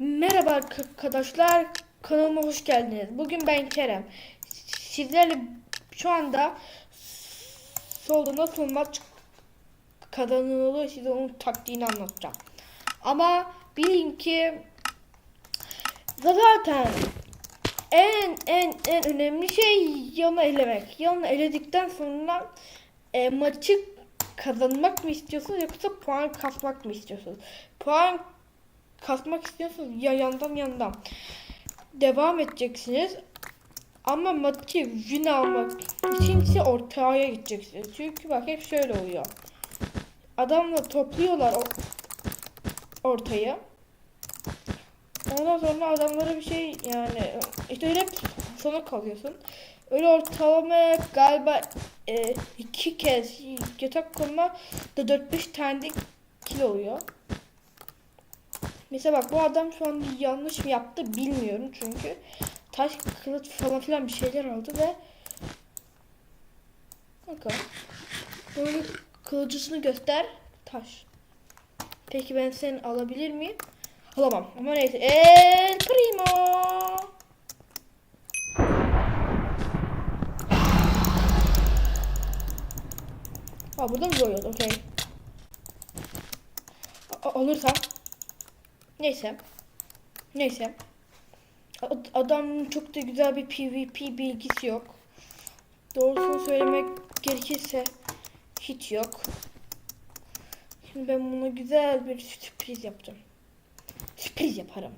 Merhaba arkadaşlar, kanalıma hoş geldiniz. Bugün ben Kerem. Sizlerle şu anda solda nasıl maç kazanılır size onun taktiğini anlatacağım. Ama bilin ki zaten en en en önemli şey yanı elemek. Yanı eledikten sonra e, maçı kazanmak mı istiyorsunuz yoksa puan kasmak mı istiyorsunuz? Puan kasmak istiyorsanız ya yandan yandan devam edeceksiniz. Ama maçı win almak için ise ortaya gideceksiniz. Çünkü bak hep şöyle oluyor. Adamla topluyorlar o, ortayı. Ondan sonra adamlara bir şey yani işte öyle sona kalıyorsun. Öyle ortalama galiba e, iki kez yatak kurma da 4-5 tane de kill oluyor. Mesela bak bu adam şu an yanlış mı yaptı bilmiyorum çünkü taş kılıç falan filan bir şeyler aldı ve bakalım kılıcısını göster taş. Peki ben seni alabilir miyim? Alamam ama neyse. El primo. Aa burada mı doğuyordu? Okey. Alırsam. Neyse. Neyse. Ad- Adam çok da güzel bir PvP bilgisi yok. Doğrusunu söylemek gerekirse hiç yok. Şimdi ben buna güzel bir sürpriz yaptım. Sürpriz yaparım.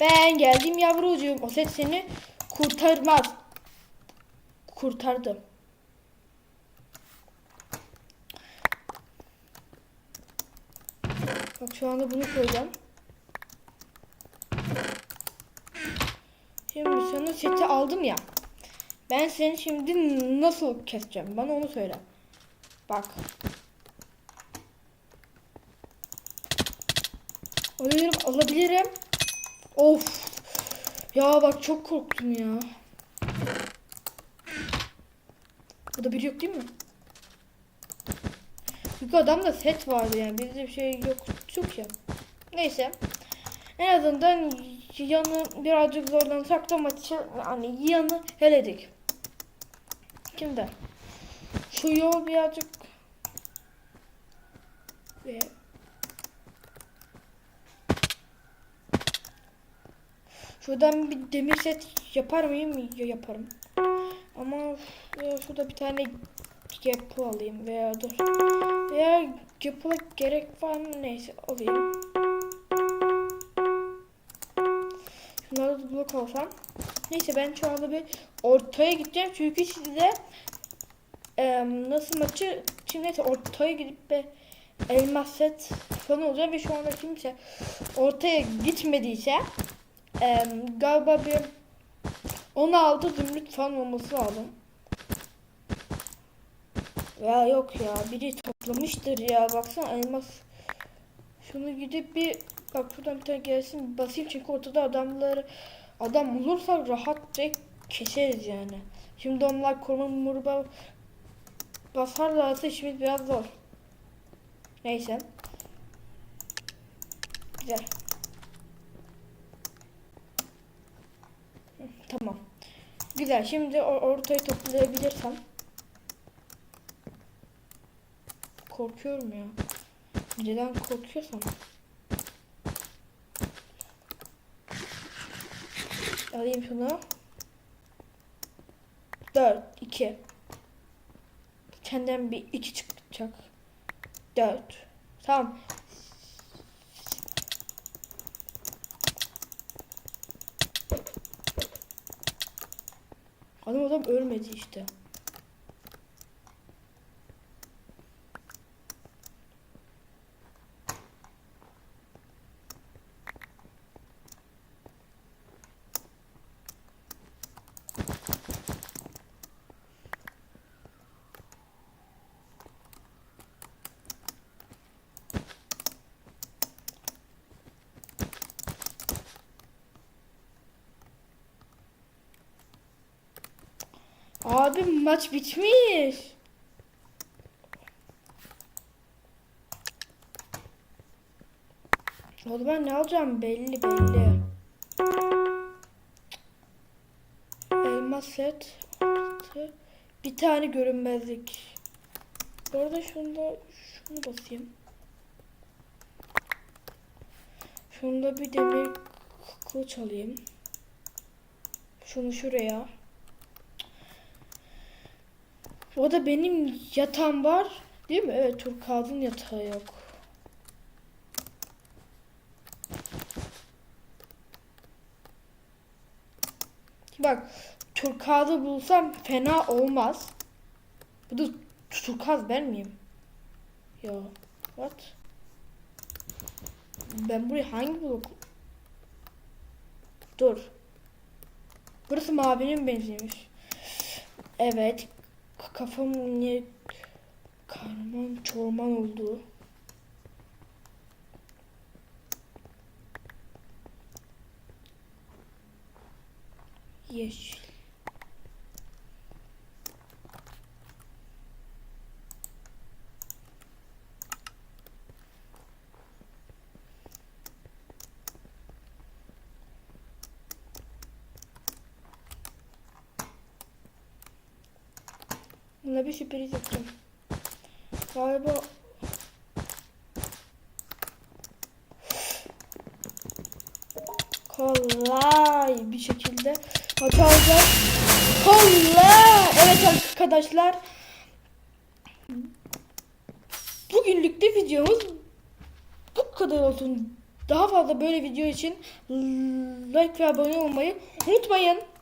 Ben geldim yavrucuğum. O set seni kurtarmaz. Kurtardım. Bak şu anda bunu koyacağım. Şimdi sana seti aldım ya. Ben seni şimdi nasıl keseceğim? Bana onu söyle. Bak. Alabilirim, alabilirim. Of. Ya bak çok korktum ya. Burada biri yok değil mi? Çünkü adamda set vardı yani bizde bir şey yok çok ya. Neyse. En azından yanı birazcık zorlansak da maçı hani yanı heledik. Şimdi şu yol birazcık ve Şuradan bir demir set yapar mıyım? Ya yaparım. Ama şurada bir tane Gapple alayım veya dur. Veya Gapple'a gerek var mı? Neyse alayım. Şunları da blok alsam. Neyse ben şu anda bir ortaya gideceğim. Çünkü size e, nasıl maçı şimdi neyse ortaya gidip bir elmas set falan olacak ve şu anda kimse ortaya gitmediyse e, galiba bir 16 zümrüt falan olması lazım. Ya yok ya biri toplamıştır ya baksana elmas. Şunu gidip bir bak şuradan bir tane gelsin basayım çünkü ortada adamları adam olursa rahatça keseriz yani. Şimdi onlar koruma murba basarlarsa işimiz biraz zor. Neyse. Güzel. Tamam. Güzel. Şimdi or- ortayı toplayabilirsem. Korkuyorum ya. Neden korkuyorsam. Alayım şunu. 4, 2. Senden bir 2 çıkacak. 4. Tamam. Adam adam ölmedi işte. Abi maç bitmiş. Oğlum ben ne alacağım belli belli. Elmas set. Bir tane görünmezlik. Bu arada şunu da şunu basayım. Şunu da bir demir kılıç alayım. Şunu şuraya. O da benim yatağım var. Değil mi? Evet Turkaz'ın yatağı yok. Bak turkazı bulsam fena olmaz. Bu da turkaz ben miyim? Yo. What? Ben buraya hangi blok? Dur. Burası mavinin benziyormuş. Evet. Kafam niye karman çorman oldu? Yeşil. Buna bir sürpriz yapacağım. Galiba kolay bir şekilde maç alacağız. Kolay. Evet arkadaşlar. Bugünlük de videomuz bu kadar olsun. Daha fazla böyle video için like ve abone olmayı unutmayın.